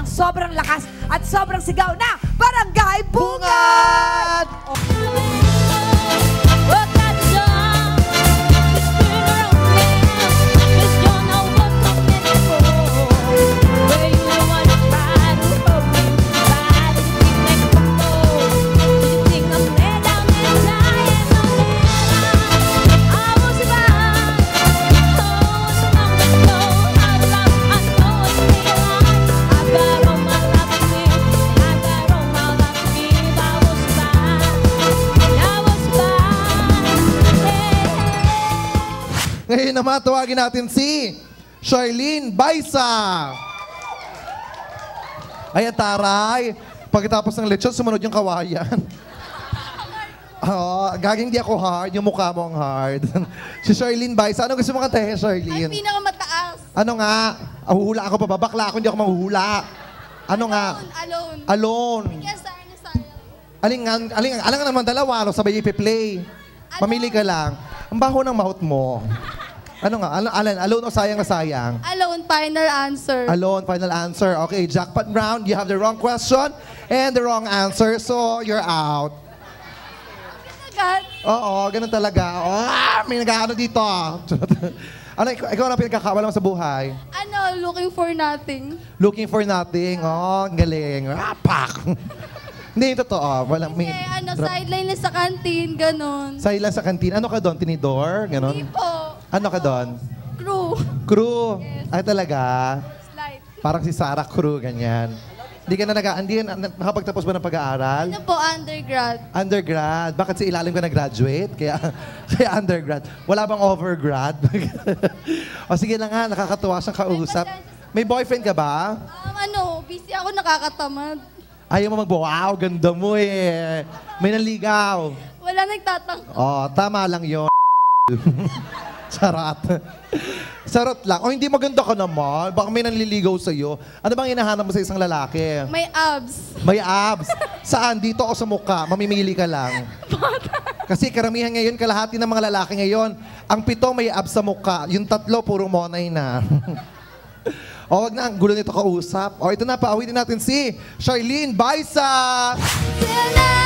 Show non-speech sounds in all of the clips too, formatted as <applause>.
ng sobrang lakas at sobrang sigaw na Barangay Bungad! Ngayon naman, tawagin natin si Charlene Baisa. Ayan, taray. Pagkatapos ng lechon, sumunod yung kawayan. <laughs> Oo, gaging di ako hard, yung mukha mo ang hard. <laughs> si Charlene Baisa, ano gusto mo kantahin, Ay, Charlene? pinakamataas. Ano nga? Ah, Huhula ako pa ba? Bakla ako, hindi ako mahuhula. Ano nga? Alone. Alone. Aling nga, aling, aling nga naman dalawa, no, sabay ipi-play. Mamili ka lang. Ang baho ng mouth mo. Ano nga? Al- Alan, alone o sayang na sayang? Alone, final answer. Alone, final answer. Okay, jackpot round. You have the wrong question and the wrong answer, so you're out. Agad. Oo, ganun talaga. Ah, may nag-ano dito. <laughs> ano, ikaw, ikaw na pinagkakawala mo sa buhay? Ano, looking for nothing. Looking for nothing. Oh, ang galing. Ah, pak! <laughs> Hindi, yung totoo. Walang, may, Eh, ano, sideline na sa canteen, ganon. sa ilan sa kantin. Ano ka doon? Tinidor? Ganon? Hindi po. Ano ka doon? Crew. Crew. Yes. Ay talaga. Slide. Parang si Sarah Crew, ganyan. Hindi ka na nag hindi ka na- nakapagtapos ba ng pag-aaral? Ano po, undergrad. Undergrad. Bakit sa ilalim ka nag-graduate? Kaya, <laughs> kaya undergrad. Wala bang overgrad? <laughs> o sige na nga, nakakatuwa siyang kausap. May boyfriend ka ba? Um, ano, busy ako, nakakatamad. Ayaw mo mag wow, ganda mo eh. May naligaw. Wala nagtatang. Oh, tama lang yon. <laughs> <laughs> Charot. Charot lang. O hindi maganda ka naman. Baka may nanliligaw sa'yo. Ano bang hinahanap mo sa isang lalaki? May abs. May abs. Saan? Dito o sa mukha? Mamimili ka lang. <laughs> Kasi karamihan ngayon, kalahati ng mga lalaki ngayon, ang pito may abs sa mukha. Yung tatlo, puro monay na. <laughs> o, wag na. Ang gulo nito kausap. O, ito na. Paawitin natin si Charlene Baisa. Till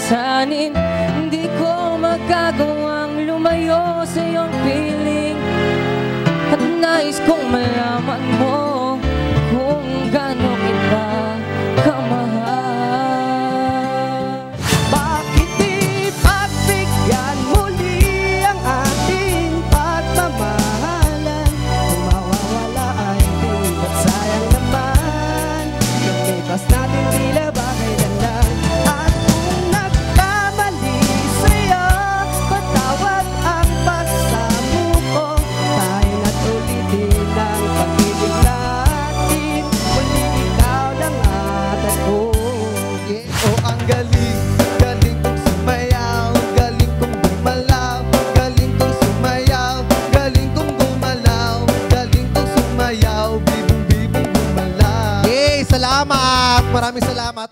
lilisanin Hindi ko magagawang lumayo sa iyong piling. At nais kong malaman mo Maraming salamat.